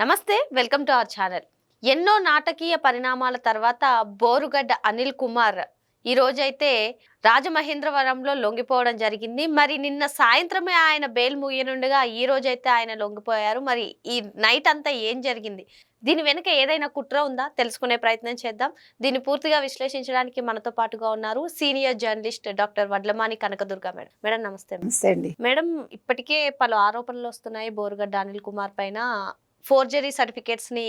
నమస్తే welcome to our channel. ఎన్నో నాటకీయ పరిణామాల తర్వాత బోరుగడ్డ అనిల్ కుమార్ ఈ రోజైతే రాజమహేంద్రవరంలో లొంగిపోవడం జరిగింది. మరి నిన్న సాయంత్రమే ఆయన బెయిల్ ముగియనుండగా ఈ రోజైతే ఆయన లొంగిపోయారు. మరి ఈ నైట్ అంతా ఏం జరిగింది? దీని వెనుక ఏదైనా కుట్ర ఉందా? తెలుసుకునే ప్రయత్నం చేద్దాం. దీన్ని పూర్తిగా విశ్లేషించడానికి మనతో పాటుగా ఉన్నారు senior journalist doctor Vadlamani Kanakadurga madam. Madam నమస్తే. నమస్తే అండి. మేడం ఇప్పటికే పలు ఆరోపణలు వస్తున్నాయి బోరుగడ్డ అనిల్ కుమార్ పైన. ఫోర్జరీ సర్టిఫికేట్స్ని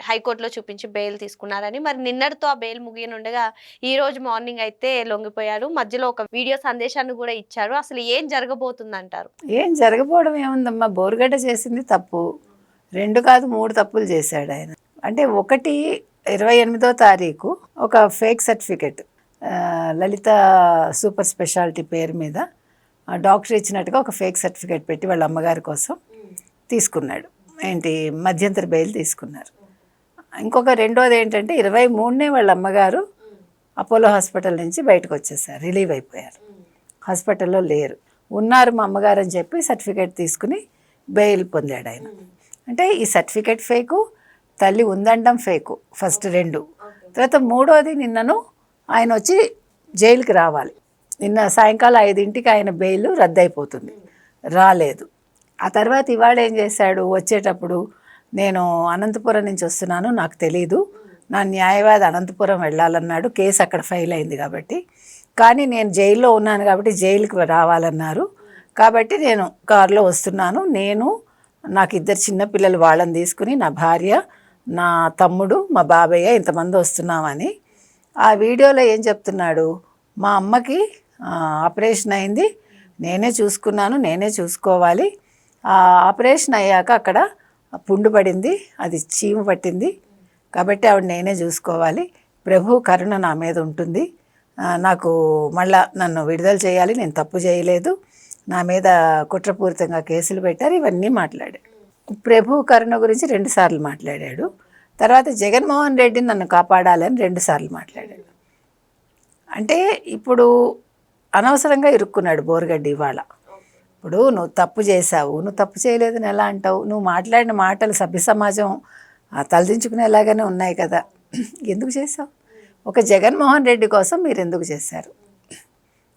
హైకోర్టులో చూపించి బెయిల్ తీసుకున్నారని. మరి నిన్నటితో ఆ బెయిల్ ముగియనుండగా ఈ రోజు మార్నింగ్ అయితే లొంగిపోయారు. మధ్యలో ఒక వీడియో సందేశాన్ని కూడా ఇచ్చారు. అసలు ఏం జరగబోతుంది అంటారు ఏం జరగపోవడం ఏముందమ్మా? బోరుగడ్డ చేసింది తప్పు. రెండు కాదు మూడు తప్పులు చేశాడు ఆయన. అంటే ఒకటి ఇరవై ఎనిమిదో తారీఖు ఒక fake certificate Lalitha super speciality పేరు మీద ఆ డాక్టర్ ఇచ్చినట్టుగా ఒక ఫేక్ సర్టిఫికేట్ పెట్టి వాళ్ళ అమ్మగారి కోసం తీసుకున్నాడు. ఏంటి మధ్యంతర బెయిల్ తీసుకున్నారు. ఇంకొక రెండోది ఏంటంటే ఇరవై మూడునే వాళ్ళ అమ్మగారు అపోలో హాస్పిటల్ నుంచి బయటకు వచ్చేసారు రిలీవ్ అయిపోయారు. హాస్పిటల్లో లేరు. ఉన్నారు మా అమ్మగారు అని చెప్పి సర్టిఫికేట్ తీసుకుని బెయిల్ పొందాడు ఆయన. అంటే ఈ సర్టిఫికేట్ ఫేకు తల్లి ఉందండం ఫేకు ఫస్ట్ రెండు. తర్వాత మూడోది నిన్నను ఆయన వచ్చి జైలుకి రావాలి. నిన్న సాయంకాలం ఐదింటికి ఆయన బెయిల్ రద్దయిపోతుంది. రాలేదు. ఆ తర్వాత ఇవాళ ఏం చేశాడు? వచ్చేటప్పుడు నేను అనంతపురం నుంచి వస్తున్నాను నాకు తెలీదు. నా న్యాయవాది అనంతపురం వెళ్ళాలన్నాడు కేసు అక్కడ ఫైల్ అయింది కాబట్టి. కానీ నేను జైల్లో ఉన్నాను కాబట్టి జైలుకి రావాలన్నారు. కాబట్టి నేను కారులో వస్తున్నాను. నేను నాకు ఇద్దరు చిన్నపిల్లలు వాళ్ళని తీసుకుని నా భార్య నా తమ్ముడు మా బాబయ్య ఇంతమంది వస్తున్నామని. ఆ వీడియోలో ఏం చెప్తున్నాడు? మా అమ్మకి ఆపరేషన్ అయింది. నేనే చూసుకున్నాను నేనే చూసుకోవాలి. ఆపరేషన్ అయ్యాక అక్కడ పుండు పడింది అది చీమ పట్టింది. కాబట్టి ఆవిడ నేనే చూసుకోవాలి. ప్రభు కరుణ నా మీద ఉంటుంది. నాకు మళ్ళా నన్ను విడుదల చేయాలి నేను తప్పు చేయలేదు. నా మీద కుట్రపూరితంగా కేసులు పెట్టారు ఇవన్నీ మాట్లాడాడు ప్రభు కరుణ గురించి రెండుసార్లు మాట్లాడాడు. తర్వాత జగన్మోహన్ రెడ్డి నన్ను కాపాడాలని రెండుసార్లు మాట్లాడాడు. అంటే ఇప్పుడు అనవసరంగా ఇరుక్కున్నాడు బోరుగడ్డి ఇవాళ. ఇప్పుడు నువ్వు తప్పు చేసావు నువ్వు తప్పు చేయలేదని ఎలా అంటావు? నువ్వు మాట్లాడిన మాటలు సభ్య సమాజం ఆ, తలదించుకునేలాగానే ఉన్నాయి కదా. ఎందుకు చేసావు ఒక జగన్మోహన్ రెడ్డి కోసం మీరు ఎందుకు చేశారు?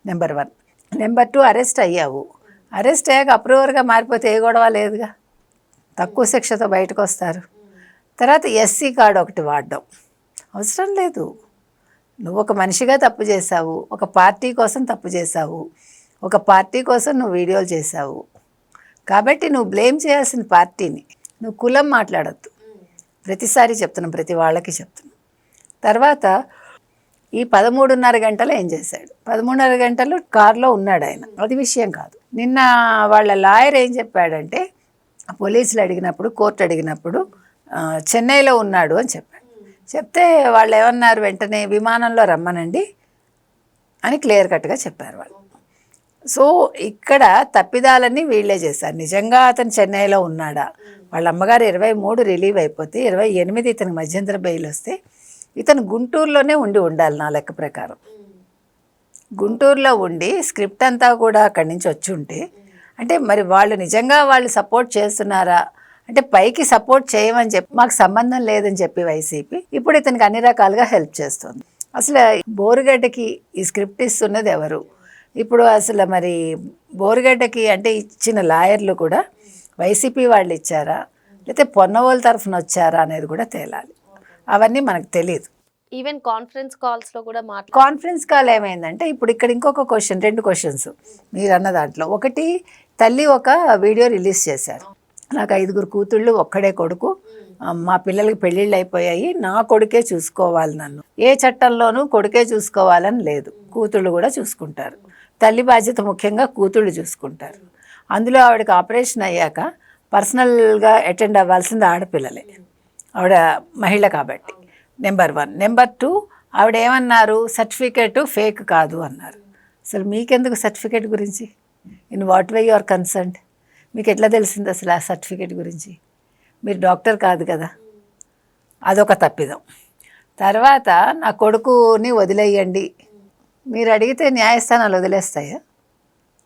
Number one. Number two arrest అయ్యావు. అరెస్ట్ అయ్యాక అప్రూవర్గా మారిపోతే ఏ గొడవ లేదుగా? తక్కువ శిక్షతో బయటకు వస్తారు. తర్వాత ఎస్సీ కార్డు ఒకటి వాడడం. అవసరం లేదు. నువ్వు ఒక మనిషిగా తప్పు చేశావు. ఒక పార్టీ కోసం తప్పు చేశావు. ఒక పార్టీ కోసం నువ్వు వీడియోలు చేసావు కాబట్టి నువ్వు బ్లేమ్ చేయాల్సిన పార్టీని నువ్వు కులం మాట్లాడద్దు. ప్రతిసారి చెప్తున్నాం ప్రతి వాళ్ళకి చెప్తున్నాం. తర్వాత ఈ పదమూడున్నర గంటలు ఏం చేశాడు? పదమూడున్నర గంటలు కారులో ఉన్నాడు ఆయన. అది విషయం కాదు. నిన్న వాళ్ళ లాయర్ ఏం చెప్పాడంటే పోలీసులు అడిగినప్పుడు కోర్టు అడిగినప్పుడు చెన్నైలో ఉన్నాడు అని చెప్పాడు. చెప్తే వాళ్ళు ఏమన్నారు వెంటనే విమానంలో రమ్మనండి అని క్లియర్ కట్గా చెప్పారు వాళ్ళు. సో ఇక్కడ తప్పిదాలన్నీ వీళ్ళే చేశారు. నిజంగా అతను చెన్నైలో ఉన్నాడా? వాళ్ళ అమ్మగారు ఇరవై మూడు రిలీవ్ అయిపోతే ఇరవై ఎనిమిది ఇతనికి మధ్యంతర బెయిల్ వస్తే ఇతను గుంటూరులోనే ఉండి ఉండాలి నా లెక్క ప్రకారం. గుంటూరులో ఉండి స్క్రిప్ట్ అంతా కూడా అక్కడి నుంచి వచ్చి ఉంటే అంటే మరి వాళ్ళు నిజంగా వాళ్ళు సపోర్ట్ చేస్తున్నారా? అంటే పైకి సపోర్ట్ చేయమని చెప్పి మాకు సంబంధం లేదని చెప్పి వైసీపీ ఇప్పుడు ఇతనికి అన్ని రకాలుగా హెల్ప్ చేస్తుంది. అసలు బోరుగడ్డకి ఈ స్క్రిప్ట్ ఇస్తున్నది ఎవరు? ఇప్పుడు అసలు మరి బోరుగడ్డకి అంటే ఇచ్చిన లాయర్లు కూడా వైసీపీ వాళ్ళు ఇచ్చారా? లేకపోతే పొన్నవోళ్ళ తరఫున వచ్చారా అనేది కూడా తేలాలి. అవన్నీ మనకు తెలియదు ఈవెన్ కాన్ఫరెన్స్ కాల్స్లో కూడా మాట్లా కాన్ఫరెన్స్ కాల్ ఏమైందంటే ఇప్పుడు ఇక్కడ ఇంకొక క్వశ్చన్ రెండు క్వశ్చన్స్ మీరు అన్న దాంట్లో. ఒకటి తల్లి ఒక వీడియో రిలీజ్ చేశారు. నాకు ఐదుగురు కూతుళ్ళు ఒక్కడే కొడుకు. మా పిల్లలకి పెళ్ళిళ్ళు అయిపోయాయి. నా కొడుకే చూసుకోవాలి నన్ను. ఏ చట్టంలోనూ కొడుకే చూసుకోవాలని లేదు. కూతుళ్ళు కూడా చూసుకుంటారు. తల్లి బాధ్యత ముఖ్యంగా కూతుళ్ళు చూసుకుంటారు. అందులో ఆవిడకి ఆపరేషన్ అయ్యాక పర్సనల్గా అటెండ్ అవ్వాల్సింది ఆడపిల్లలే. ఆవిడ మహిళ కాబట్టి. Number one. నెంబర్ టూ ఆవిడ ఏమన్నారు? సర్టిఫికేట్ ఫేక్ కాదు అన్నారు. అసలు మీకెందుకు సర్టిఫికేట్ గురించి? In what way your concerned? మీకు ఎట్లా తెలిసింది అసలు ఆ సర్టిఫికేట్ గురించి? మీరు డాక్టర్ కాదు కదా. అదొక తప్పిదం. తర్వాత నా కొడుకుని వదిలేయండి. మీరు అడిగితే న్యాయస్థానాలు వదిలేస్తాయా?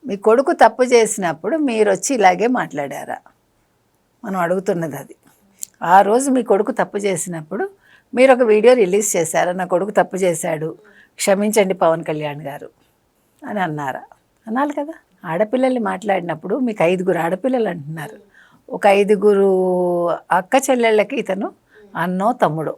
మీ కొడుకు తప్పు చేసినప్పుడు మీరు వచ్చి ఇలాగే మాట్లాడారా? మనం అడుగుతున్నది అది. ఆ రోజు మీ కొడుకు తప్పు చేసినప్పుడు మీరు ఒక వీడియో రిలీజ్ చేశారు? నా కొడుకు తప్పు చేశాడు క్షమించండి పవన్ కళ్యాణ్ గారు అని అన్నారా? అనాలి కదా. ఆడపిల్లల్ని మాట్లాడినప్పుడు మీకు ఐదుగురు ఆడపిల్లలు అంటున్నారు. ఒక ఐదుగురు అక్క చెల్లెళ్ళకి ఇతను అన్నో తమ్ముడు.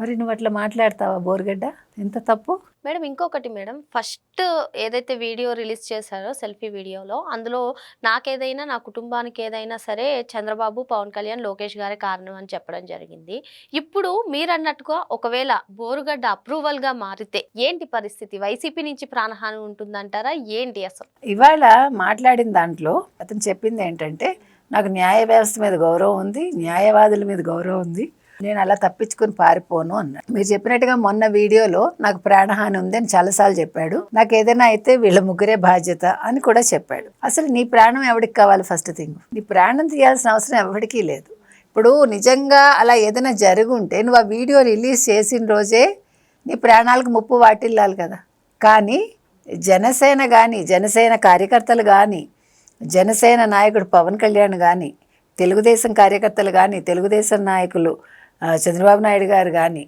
మరి నువ్వు అట్లా మాట్లాడతావా బోర్గడ్డ? ఎంత తప్పు? మేడం ఇంకొకటి మేడం ఫస్ట్ ఏదైతే వీడియో రిలీజ్ చేశారో సెల్ఫీ వీడియోలో అందులో నాకేదైనా నా కుటుంబానికి ఏదైనా సరే చంద్రబాబు పవన్ కళ్యాణ్ లోకేష్ గారే కారణం అని చెప్పడం జరిగింది. ఇప్పుడు మీరు అన్నట్టుగా ఒకవేళ బోరుగడ్డ అప్రూవల్గా మారితే ఏంటి పరిస్థితి? వైసీపీ నుంచి ప్రాణహాని ఉంటుందంటారా? ఏంటి అసలు? ఇవాళ మాట్లాడిన దాంట్లో అతను చెప్పింది ఏంటంటే నాకు న్యాయ వ్యవస్థ మీద గౌరవం ఉంది న్యాయవాదుల మీద గౌరవం ఉంది. నేను అలా తప్పించుకుని పారిపోను అన్నాడు. మీరు చెప్పినట్టుగా మొన్న వీడియోలో నాకు ప్రాణహాని ఉంది అని చాలాసార్లు చెప్పాడు. నాకు ఏదైనా అయితే వీళ్ళ ముగ్గురే బాధ్యత అని కూడా చెప్పాడు. అసలు నీ ప్రాణం ఎవరికి కావాలి ఫస్ట్ థింగ్ నీ ప్రాణం తీయాల్సిన అవసరం ఎవరికీ లేదు. ఇప్పుడు నిజంగా అలా ఏదైనా జరుగుంటే నువ్వు ఆ వీడియో రిలీజ్ చేసిన రోజే నీ ప్రాణాలకు ముప్పు వాటిల్లాలి కదా. కానీ జనసేన కానీ జనసేన కార్యకర్తలు కానీ జనసేన నాయకుడు పవన్ కళ్యాణ్ కానీ తెలుగుదేశం కార్యకర్తలు కానీ తెలుగుదేశం నాయకులు చంద్రబాబు నాయుడు గారు కానీ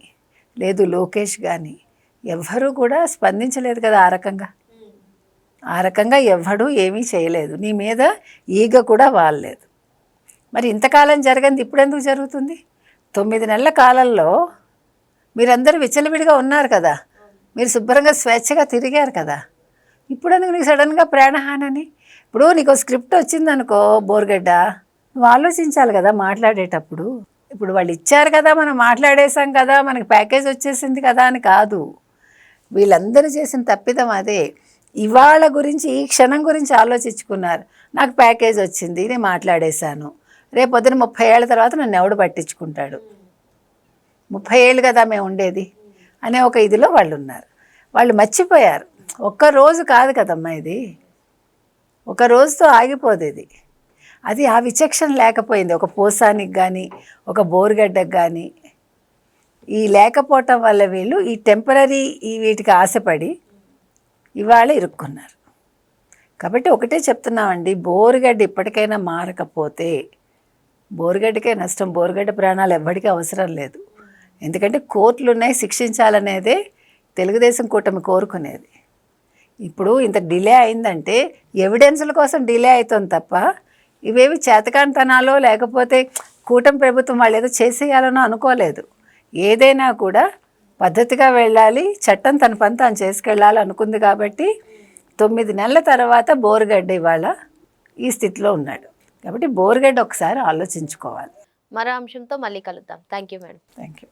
లేదు లోకేష్ కానీ ఎవ్వరూ కూడా స్పందించలేదు కదా ఆ రకంగా. ఆ రకంగా ఎవ్వడూ ఏమీ చేయలేదు. నీ మీద ఈగ కూడా వాలలేదు. మరి ఇంతకాలం జరగంది ఇప్పుడు ఎందుకు జరుగుతుంది? తొమ్మిది నెలల కాలంలో మీరందరూ విచ్చలవిడిగా ఉన్నారు కదా. మీరు శుభ్రంగా స్వేచ్ఛగా తిరిగారు కదా. ఇప్పుడు ఎందుకు నీకు సడన్గా ప్రాణహానని? ఇప్పుడు నీకు స్క్రిప్ట్ వచ్చిందనుకో బోర్గడ్డ నువ్వు ఆలోచించాలి కదా మాట్లాడేటప్పుడు. ఇప్పుడు వాళ్ళు ఇచ్చారు కదా మనం మాట్లాడేశాం కదా మనకి ప్యాకేజ్ వచ్చేసింది కదా అని కాదు. వీళ్ళందరూ చేసిన తప్పిదం అదే. ఇవాళ గురించి ఈ క్షణం గురించి ఆలోచించుకున్నారు. నాకు ప్యాకేజ్ వచ్చింది నేను మాట్లాడేశాను. రేపు పొద్దున ముప్పై ఏళ్ళ తర్వాత నన్ను ఎవడు పట్టించుకుంటాడు? ముప్పై ఏళ్ళు కదా మేము ఉండేది అనే ఒక ఇదిలో వాళ్ళు ఉన్నారు వాళ్ళు మర్చిపోయారు. ఒక్క రోజు కాదు కదమ్మా ఇది. ఒక రోజుతో ఆగిపోదు ఇది. అది ఆ విచక్షణ లేకపోయింది. ఒక పోసానికి కానీ ఒక బోరుగడ్డకు కానీ ఈ లేకపోవటం వల్ల వీళ్ళు ఈ టెంపరీ ఈ వీటికి ఆశపడి ఇవాళ ఇరుక్కున్నారు. కాబట్టి ఒకటే చెప్తున్నామండి బోరుగడ్డ ఇప్పటికైనా మారకపోతే బోరుగడ్డకే నష్టం బోరుగడ్డ ప్రాణాలు ఎవ్వడికి అవసరం లేదు. ఎందుకంటే కోర్టులు ఉన్నాయి శిక్షించాలనేదే తెలుగుదేశం కూటమి కోరుకునేది. ఇప్పుడు ఇంత డిలే అయిందంటే ఎవిడెన్స్ల కోసం డిలే అవుతుంది తప్ప ఇవేవి చేతకాంతనాలో లేకపోతే కూటమి ప్రభుత్వం వాళ్ళు ఏదో చేసేయాలనో అనుకోలేదు. ఏదైనా కూడా పద్ధతిగా వెళ్ళాలి చట్టం తన పని తాను చేసుకెళ్ళాలి అనుకుంది కాబట్టి తొమ్మిది నెలల తర్వాత బోరుగడ్డ ఇవాళ ఈ స్థితిలో ఉన్నాడు. కాబట్టి బోరుగడ్డ ఒకసారి ఆలోచించుకోవాలి. మరో అంశంతో మళ్ళీ కలుద్దాం. Thank you madam thank you